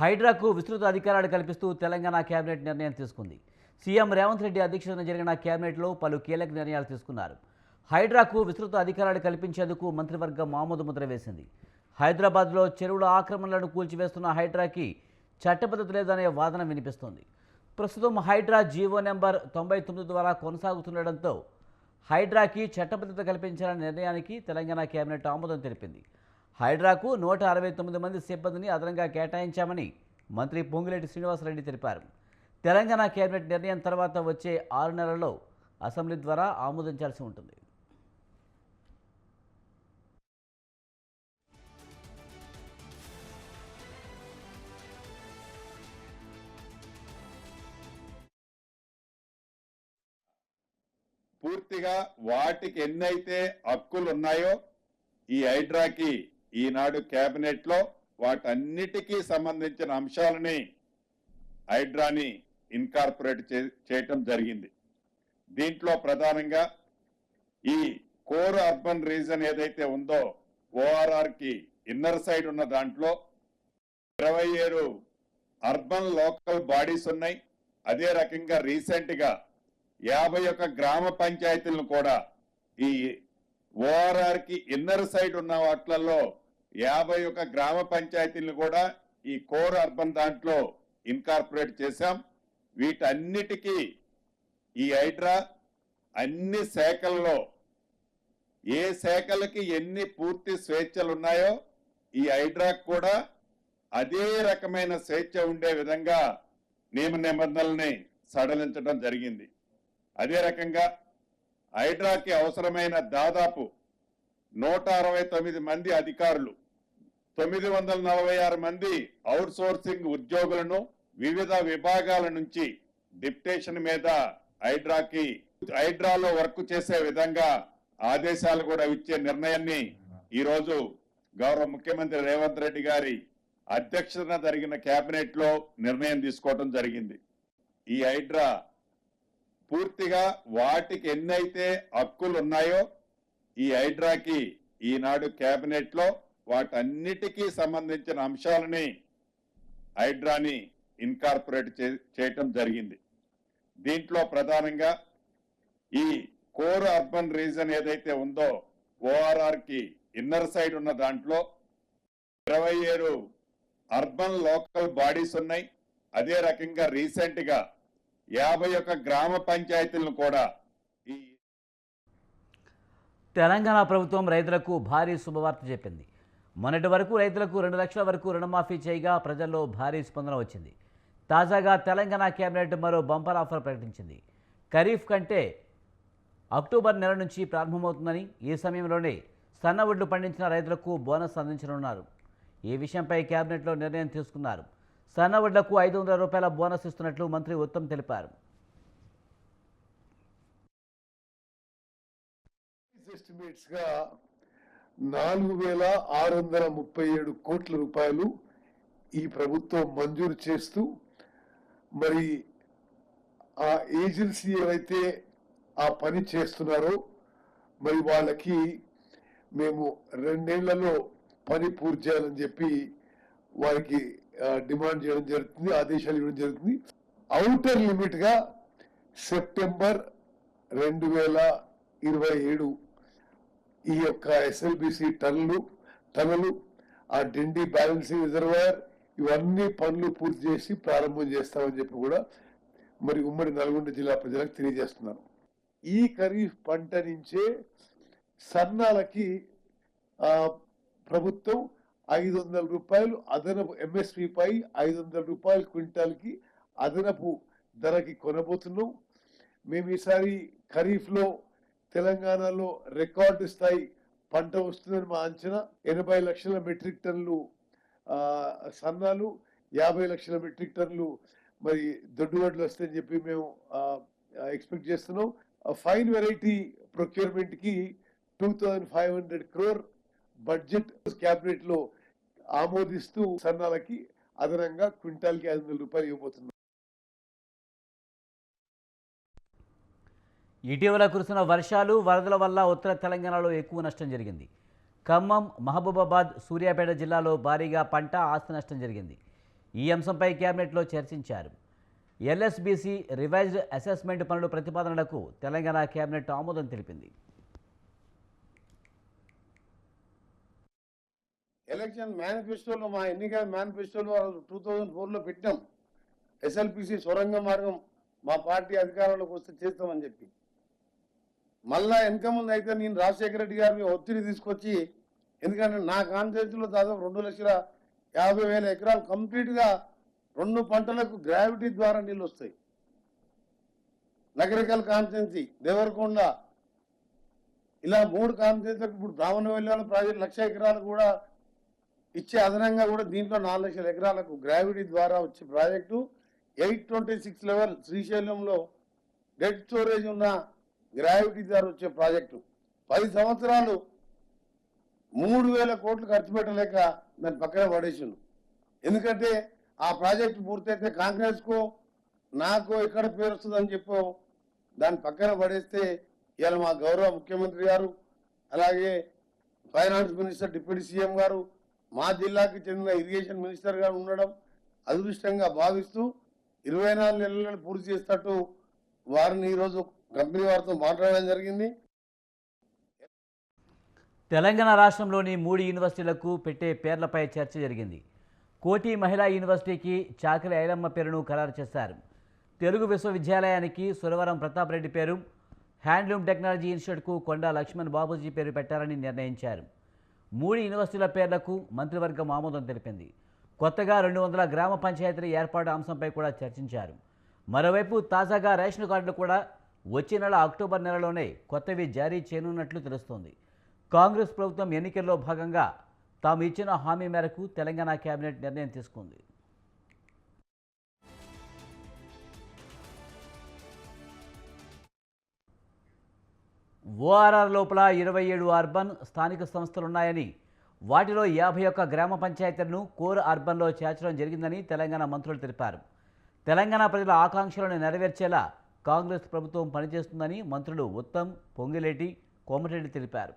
హైడ్రాకు విస్తృత అధికారాలు కల్పిస్తూ తెలంగాణ కేబినెట్ నిర్ణయం తీసుకుంది. సీఎం రేవంత్ రెడ్డి అధ్యక్షతన జరిగిన కేబినెట్లో పలు కీలక నిర్ణయాలు తీసుకున్నారు. హైడ్రాకు విస్తృత అధికారాలు కల్పించేందుకు మంత్రివర్గం ఆమోద ముద్ర వేసింది. హైదరాబాద్లో చెరువుల ఆక్రమణలను కూల్చివేస్తున్న హైడ్రాకి చట్టబద్ధత లేదనే వాదన వినిపిస్తోంది. ప్రస్తుతం హైడ్రా జీవో నెంబర్ తొంభై తొమ్మిది ద్వారా కొనసాగుతుండటంతో హైడ్రాకి చట్టబద్ధత కల్పించాలనే నిర్ణయానికి తెలంగాణ కేబినెట్ ఆమోదం తెలిపింది. హైడ్రాకు నూట అరవై తొమ్మిది మంది సిబ్బందిని అదనంగా కేటాయించామని మంత్రి పొంగిరెడ్డి శ్రీనివాసరెడ్డి తెలిపారు. తెలంగాణ కేబినెట్ నిర్ణయం తర్వాత వచ్చే ఆరు నెలల్లో అసెంబ్లీ ద్వారా ఆమోదించాల్సి ఉంటుంది. పూర్తిగా వాటికి ఎన్నైతే హక్కులు ఉన్నాయో ఈ హైడ్రాకి ఈనాడు కేబినెట్లో వాటన్నిటికీ సంబంధించిన అంశాలని హైడ్రాని ఇన్కార్పొరేట్ చే- చేయటం జరిగింది. దీంట్లో ప్రధానంగా ఈ కోర్ అర్బన్ రీజన్ ఏదైతే ఉందో ఓఆర్ఆర్కి ఇన్నర్ సైడ్ ఉన్న దాంట్లో ఇరవై ఏడు అర్బన్ లోకల్ బాడీస్ ఉన్నాయి. అదే రకంగా రీసెంట్గా యాభై ఒక్క గ్రామ పంచాయతీలను కూడా ఈ ఓఆర్ఆర్కి ఇన్నర్ సైడ్ ఉన్న వాట్లలో యాభై ఒక్క గ్రామ పంచాయతీలను కూడా ఈ కోర్ అర్బన్ దాంట్లో ఇన్కార్పొరేట్ చేశాం. వీటన్నిటికీ ఈ హైడ్రా అన్ని శాఖల్లో ఏ శాఖలకి ఎన్ని పూర్తి స్వేచ్ఛలు ఉన్నాయో ఈ హైడ్రాకు కూడా అదే రకమైన స్వేచ్ఛ ఉండే విధంగా నియమ నిబంధనల్ని సడలించడం జరిగింది. అదే రకంగా హైడ్రాకి అవసరమైన దాదాపు నూట అరవై తొమ్మిది మంది అధికారులు తొమ్మిది వందల నలభై ఆరు మంది అవుట్ సోర్సింగ్ ఉద్యోగులను వివిధ విభాగాల నుంచి డిప్టేషన్ మీద హైడ్రాకి హైడ్రాలో వర్క్ చేసే విధంగా ఆదేశాలు కూడా ఇచ్చే నిర్ణయాన్ని ఈ రోజు గౌరవ ముఖ్యమంత్రి రేవంత్ రెడ్డి గారి అధ్యక్షతన జరిగిన కేబినెట్లో నిర్ణయం తీసుకోవడం జరిగింది. ఈ హైడ్రా పూర్తిగా వాటికి ఎన్నైతే హక్కులు ఉన్నాయో ఈ హైడ్రాకి ఈనాడు కేబినెట్లో వాటన్నిటికీ సంబంధించిన అంశాలని హైడ్రాని ఇన్కార్పొరేట్ చే- చేయటం జరిగింది. దీంట్లో ప్రధానంగా ఈ కోర్ అర్బన్ రీజన్ ఏదైతే ఉందో ఓఆర్ఆర్కి ఇన్నర్ సైడ్ ఉన్న దాంట్లో ఇరవై ఏడు అర్బన్ లోకల్ బాడీస్ ఉన్నాయి. అదే రకంగా రీసెంట్గా యాభై ఒక్క గ్రామ పంచాయతీలను కూడా ఈ తెలంగాణ ప్రభుత్వం రైతులకు భారీ శుభవార్త చెప్పింది. మొన్నటి వరకు రైతులకు రెండు లక్షల వరకు రుణమాఫీ చేయగా ప్రజల్లో భారీ స్పందన వచ్చింది. తాజాగా తెలంగాణ కేబినెట్ మరో బంపర్ ఆఫర్ ప్రకటించింది. ఖరీఫ్ కంటే అక్టోబర్ నెల నుంచి ప్రారంభమవుతుందని ఈ సమయంలోనే సన్న వడ్లు పండించిన రైతులకు బోనస్ అందించనున్నారు. ఈ విషయంపై కేబినెట్లో నిర్ణయం తీసుకున్నారు. సన్నవడ్లకు ఐదు వందల రూపాయల బోనస్ ఇస్తున్నట్లు మంత్రి ఉత్తమ్ తెలిపారు. ఎస్టిమేట్స్గా నాలుగు వేల ఆరు వందల ముప్పై ఏడు కోట్ల రూపాయలు ఈ ప్రభుత్వం మంజూరు చేస్తూ మరి ఆ ఏజెన్సీ ఏవైతే ఆ పని చేస్తున్నారో మరి వాళ్ళకి మేము రెండేళ్ళలో పని పూర్తి చేయాలని చెప్పి వారికి డిమాండ్ చేయడం జరుగుతుంది ఆదేశాలు ఇవ్వడం జరుగుతుంది. అవుటర్ లిమిట్గా సెప్టెంబర్ రెండు వేల ఇరవై ఏడు ఈ యొక్క ఎస్ఎల్బిసి టన్నులు టన్నులు ఆ డిండి బ్యాలెన్సింగ్ రిజర్వాయర్ ఇవన్నీ పనులు పూర్తి చేసి ప్రారంభం చేస్తామని చెప్పి కూడా మరి ఉమ్మడి నల్గొండ జిల్లా ప్రజలకు తెలియజేస్తున్నాను. ఈ ఖరీఫ్ పంట నుంచే సన్నాలకి ప్రభుత్వం ఐదు వందల రూపాయలు అదనపు ఎంఎస్పి పై ఐదు వందల రూపాయలు క్వింటాల్కి అదనపు ధరకి కొనబోతున్నాం. మేము ఈసారి ఖరీఫ్లో తెలంగాణలో రికార్డు స్థాయి పంట వస్తుందని మా అంచనా. ఎనభై లక్షల మెట్రిక్ టన్లు సన్నాలు యాభై లక్షల మెట్రిక్ టన్లు మరి దొడ్డువడ్లు వస్తాయని చెప్పి మేము ఎక్స్పెక్ట్ చేస్తున్నాం. Fine variety ప్రొక్యూర్మెంట్కి two thousand five hundred crore budget క్యాబినెట్లో ఆమోదిస్తూ సన్నాలకి అదనంగా క్వింటాల్కి ఐదు వందల రూపాయలు ఇవ్వబోతున్నారు. ఇటీవల కురిసిన వర్షాలు వరదల వల్ల ఉత్తర తెలంగాణలో ఎక్కువ నష్టం జరిగింది. ఖమ్మం మహబూబాబాద్ సూర్యాపేట జిల్లాలో భారీగా పంట ఆస్తి నష్టం జరిగింది. ఈ అంశంపై కేబినెట్లో చర్చించారు. ఎల్ఎస్బీసీ రివైజ్డ్ అసెస్మెంట్ పనుల ప్రతిపాదనలకు తెలంగాణ కేబినెట్ ఆమోదం తెలిపింది. ఎలక్షన్ మేనిఫెస్టోలో మా ఎన్నిక మేనిఫెస్టోలో టూ థౌజండ్ ఫోర్లో పెట్టాం ఎస్ఎల్పిసి సొరంగ మార్గం మా పార్టీ అధికారంలోకి వస్తే చేస్తామని చెప్పి. మళ్ళా వెనక ముందు అయితే నేను రాజశేఖర రెడ్డి గారి ఒత్తిడి తీసుకొచ్చి ఎందుకంటే నా కాన్స్టిట్యూన్సీలో దాదాపు రెండు లక్షల యాభై వేల ఎకరాలు కంప్లీట్గా రెండు పంటలకు గ్రావిటీ ద్వారా నీళ్ళు వస్తాయి. నగరికల్ కాన్స్టిట్యున్సీ దేవరకొండ ఇలా మూడు కాన్స్టిట్యున్సీలకు ఇప్పుడు బ్రాహ్మణ వెళ్ళాల ప్రాజెక్ట్ లక్ష ఎకరాలు కూడా ఇచ్చే అదనంగా కూడా దీంట్లో నాలుగు లక్షల ఎకరాలకు గ్రావిటీ ద్వారా వచ్చే project eight twenty six level శ్రీశైలంలో డెడ్ స్టోరేజ్ ఉన్న గ్రావిటీ ద్వారా వచ్చే ప్రాజెక్టు. పది సంవత్సరాలు మూడు వేల కోట్లు ఖర్చు పెట్టలేక దాన్ని పక్కన పడేసిండు. ఎందుకంటే ఆ ప్రాజెక్టు పూర్తయితే కాంగ్రెస్కో నాకు ఎక్కడ పేరు వస్తుందని చెప్పు దాన్ని పక్కన పడేస్తే ఇలా మా గౌరవ ముఖ్యమంత్రి గారు అలాగే ఫైనాన్స్ మినిస్టర్ డిప్యూటీ సీఎం గారు మా జిల్లాకి చెందిన ఇరిగేషన్ మినిస్టర్ ఉండడం అదృష్టంగా భావిస్తూ ఇరవై నాలుగు నెలలను పూర్తి చేసినట్టు వారిని ఈరోజు కంపెనీ వారితో మాట్లాడడం జరిగింది. తెలంగాణ రాష్ట్రంలోని మూడు యూనివర్సిటీలకు పెట్టే పేర్లపై చర్చ జరిగింది. కోటి మహిళా యూనివర్సిటీకి చాకలి ఐలమ్మ పేరును ఖరారు చేశారు. తెలుగు విశ్వవిద్యాలయానికి సురవరం ప్రతాప్ రెడ్డి పేరు హ్యాండ్లూమ్ టెక్నాలజీ ఇన్స్టిట్యూట్కు కొండా లక్ష్మణ్ బాబూజీ పేరు పెట్టారని నిర్ణయించారు. మూడు యూనివర్సిటీల పేర్లకు మంత్రివర్గం ఆమోదం తెలిపింది. కొత్తగా రెండు వందల గ్రామ పంచాయతీల ఏర్పాటు అంశంపై కూడా చర్చించారు. మరోవైపు తాజాగా రేషన్ కార్డులు కూడా వచ్చే నెల అక్టోబర్ నెలలోనే కొత్తవి జారీ చేయనున్నట్లు తెలుస్తోంది. కాంగ్రెస్ ప్రభుత్వం ఎన్నికల్లో భాగంగా తాము ఇచ్చిన హామీ మేరకు తెలంగాణ కేబినెట్ నిర్ణయం తీసుకుంది. ఓఆర్ఆర్ లోపల ఇరవై ఏడు అర్బన్ స్థానిక సంస్థలున్నాయని వాటిలో యాభై ఒక్క గ్రామ పంచాయతీలను కోర్ అర్బన్లో చేర్చడం జరిగిందని తెలంగాణ మంత్రులు తెలిపారు. తెలంగాణ ప్రజల ఆకాంక్షలను నెరవేర్చేలా కాంగ్రెస్ ప్రభుత్వం పనిచేస్తుందని మంత్రులు ఉత్తమ్ పొంగిలేటి కోమటిరెడ్డి తెలిపారు.